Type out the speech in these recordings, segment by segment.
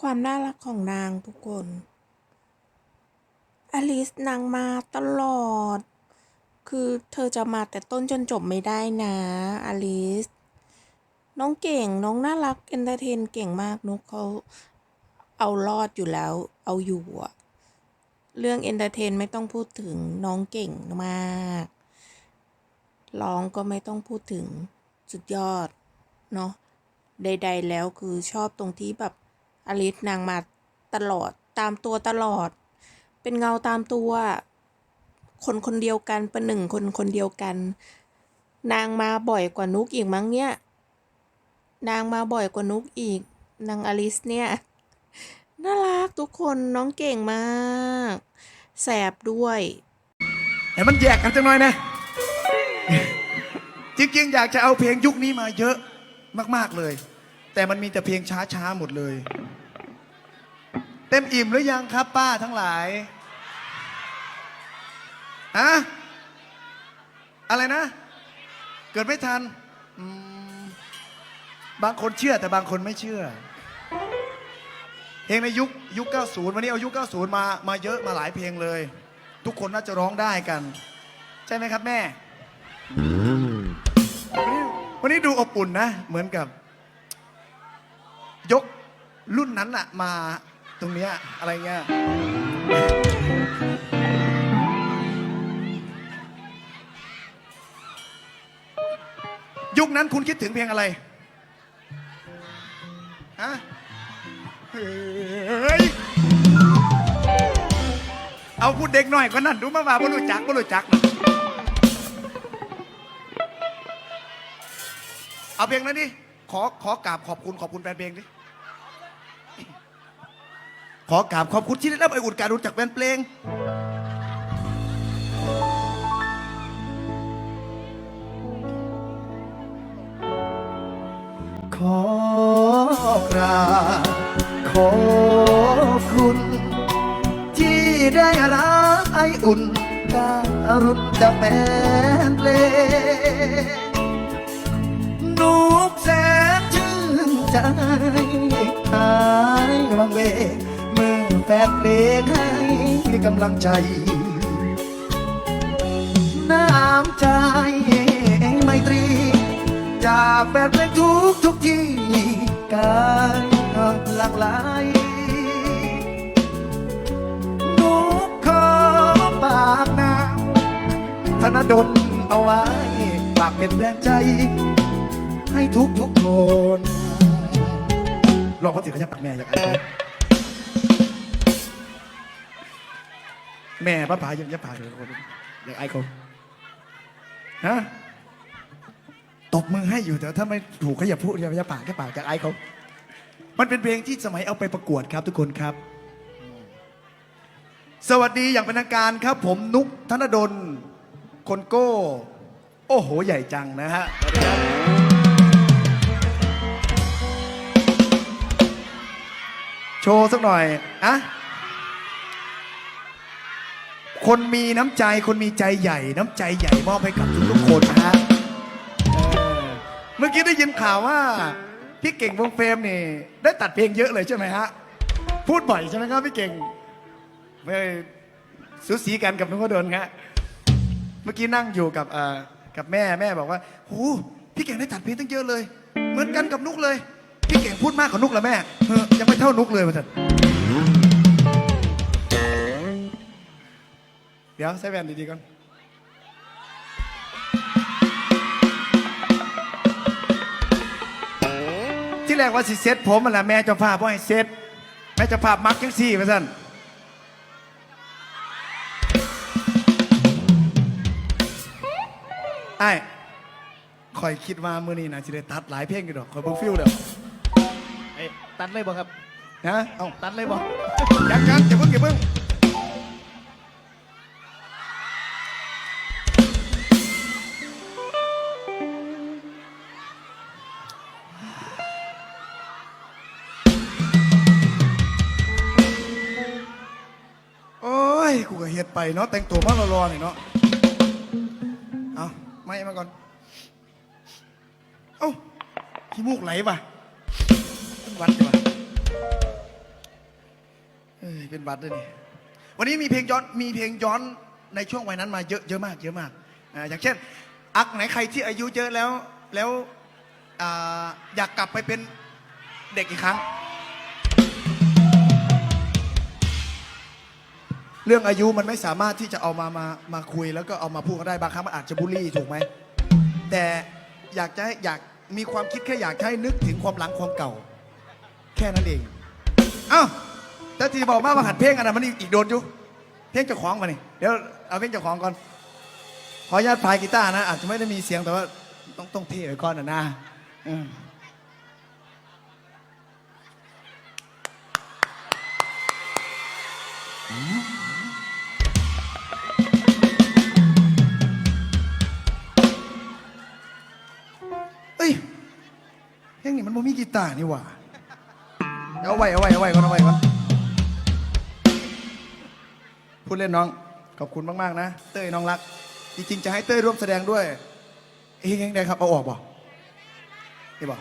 ความน่ารักของนางทุกคน อลิสนางมาตลอด คือเธอจะมาแต่ต้นจนจบไม่ได้นะ อลิส น้องเก่งน้องน่ารักเอนเตอร์เทนเก่งมากนุกเขาเอารอดอยู่แล้ว เอาอยู่อะเรื่องเอนเตอร์เทนไม่ต้องพูดถึงน้องเก่งมากร้องก็ไม่ต้องพูดถึงสุดยอด เนาะใด ๆ แล้วคือชอบตรงที่แบบ อลิสนางมาตลอดตามตัวตลอด เป็นเงาตามตัว คนคนเดียวกันเป็นหนึ่งคนคนเดียวกัน นางมาบ่อยกว่านุกอีกมั้งเนี่ย นางมาบ่อยกว่านุกอีก นางอลิสเนี่ย น่ารักทุกคนน้องเก่งมาก แสบด้วยให้มันแยกกันจังหน่อยนะ จริงๆ อยากจะเอาเพลงยุคนี้มาเยอะมากๆเลย แต่มันมีแต่เพลงช้าๆ หมดเลย เต็มอิ่มหรือยังครับ ป้าทั้งหลายฮะอะไรนะ เกิดไม่ทันอืมบางคนเชื่อแต่บางคนไม่เชื่อเพลงในยุคยุค 90 วันนี้เอายุค 90 มามาเยอะมาหลายเพลงเลย ทุกคนน่าจะร้องได้กัน ใช่ไหมครับแม่วันนี้ดูอบอุ่นนะ เหมือนกับ ยกรุ่นนั้นอะมา ตรงเนี้ยอะไรเงี้ยยุคนั้นคุณคิดถึงเพลงอะไรฮะเฮ้ยเอาพูดเด็กหน่อยก็นั่นดูมาว่าบ่รู้จักบ่รู้จักนะเอาเพลงนั้นดิขอขอกราบขอบคุณขอบคุณแฟนเพลงดิ ขอกราบขอบคุณที่ได้รับไออุ่นการรู้จักแฟนเพลง ขอกราบขอบคุณ ที่ได้รักไออุ่นการุณจากแฟนเพลงนุกแสนชื่นใจหายวังเวงเมื่อ แฟนเพลงให้กำลังใจ น้ำใจไมตรี จากแฟนเพลงทุกทุกที่กายหลากหลายนุกขอปากน้ำธนดลเอาไว้ฝากเป็นแรงใจ ให้ทุกทุกคนลองเขาสิเขาจะปักแม่อยากไอ้เขา แม่ป้าป๋ายังจะปากเลยอยากไอ้เขาฮะตบมือให้อยู่แต่ถ้าไม่ถูกก็อย่าพูดอย่าอย่าปากแค่ปากจากไอายเขา มันเป็นเพลงที่สมัยเอาไปประกวดครับทุกคนครับ สวัสดีอย่างเป็นทางการครับ ผมนุกธนดล คนโก้ โอ้โห ใหญ่จังนะฮะโชว์สักหน่อยอะ คนมีน้ำใจคนมีใจใหญ่ น้ำใจใหญ่มอบให้กับทุกๆคนนะฮะเมื่อกี้ได้ยินข่าวว่าพี่เก่งวงเฟรมนี่ได้ตัดเพลงเยอะเลยใช่ไหมฮะพูดบ่อยใช่ไหมครับพี่เก่งไม่สูสีกันกับนุกดนครับเมื่อกี้นั่งอยู่กับเอ่อกับแม่แม่บอกว่าโหพี่เก่งได้ตัดเพลงตั้งเยอะเลย เหมือนกันกับนุกเลย พี่เก่งพูดมากกว่านุกเหรอแม่เออยังไม่เท่านุกเลยมาสัน เดี๋ยวใส่แว่นดีๆก่อนที่แรกว่าสิเซ็ตผมมันแหละแม่เจ้าภาพว่าให้เซ็ตแม่เจ้าภาพมักจังสี่มาสั่นไอ้คอยคิดว่ามื้อนี้นะสิได้ตัดหลายเพลงอยู่ดอกคอยเบิ่งฟิลเด้อเอ้ยตัดเลยบ่ครับฮะเอ้าตัดเลยบ่ยังยังอย่าเพิ่งอย่าเพิ่ง ดไปเนาะแต่งตัวมารอๆนี่เนาะเอาไม่มาก่อนเอ้าขี้มูกไหลป่ะต้องวัดดีกว่าเป็นบัตรด้วยนี่วันนี้มีเพลงย้อนมีเพลงย้อนในช่วงวัยนั้นมาเยอะเยอะมาก เยอะมากอ่าอย่างเช่น อักไหนใครที่อายุเยอะแล้วแล้วอ่าอยากกลับไปเป็นเด็กอีกครั้ง เรื่องอายุมันไม่สามารถที่จะเอามามามาคุย แล้วก็เอามาพูดกันได้บางครั้งมันอาจจะบูลลี่ถูกไหมแต่อยากจะให้อยากมีความคิดแค่อยากให้นึกถึงความหลังความเก่า แค่นั้นเองเอ้าแต่ทีบอกมาว่าหัดเพลงอันนั้นมันอีกอีกโดนอยู่เพลงเจ้าของมานี่เดี๋ยวเอาเพลงเจ้าของก่อนขออนุญาตพายกีตาร์นะอาจจะไม่ได้มีเสียงแต่ว่าต้องต้องเทไว้ก่อนนะนะอืม ลงนี้มันบ่มีกีตาร์นี่หว่าเอาไว้เอาไว้เอาไว้ก่อนเอาไว้ก่อนพูดเล่นน้อง ขอบคุณมาก ๆ นะ เต้ยน้องรัก จริง ๆ จะให้เต้ยร่วมแสดงด้วย เฮ้ยยังไงครับ เอาออกบ่นี่บ่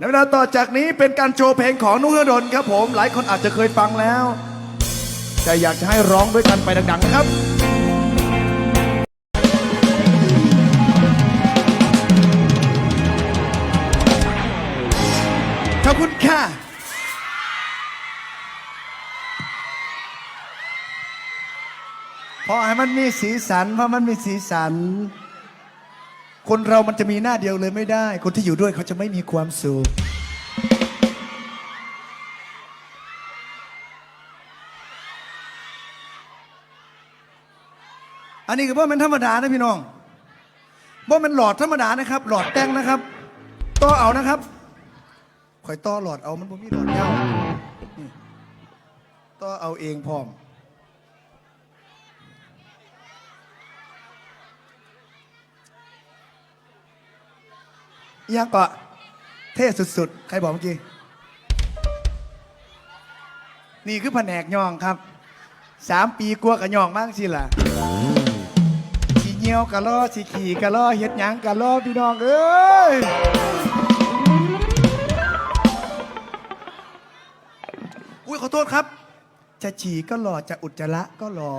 ในเวลาต่อจากนี้เป็นการโชว์เพลงของนุ้ยดนครับผมหลายคนอาจจะเคยฟังแล้ว แต่อยากจะให้ร้องด้วยกันไปดังๆนะครับขอบคุณค่ะเพราะให้มันมีสีสันเพราะมันมีสีสัน คนเรามันจะมีหน้าเดียวเลยไม่ได้ คนที่อยู่ด้วยเขาจะไม่มีความสุข อันนี้คือว่ามันธรรมดานะพี่น้องว่ามันหลอดธรรมดานะครับ หลอดแต้งนะครับต่อเอานะครับคอยต่อหลอดเอามันบ่มีหลอดเย้าต่อเอาเองพร้อม ยังก็เท่สุดๆ ใครบอกเมื่อกี้ นี่คือแผนกย่องครับ สามปีกลัวกับย่องมากสิล่ะสีเงียวกะล้อสีขี่กะล้อเฮ็ดหยังกะล้อพี่น้องเอ้ย อุ้ยขอโทษครับ จะฉี่ก็หล่อจะอุจจาระก็หล่อ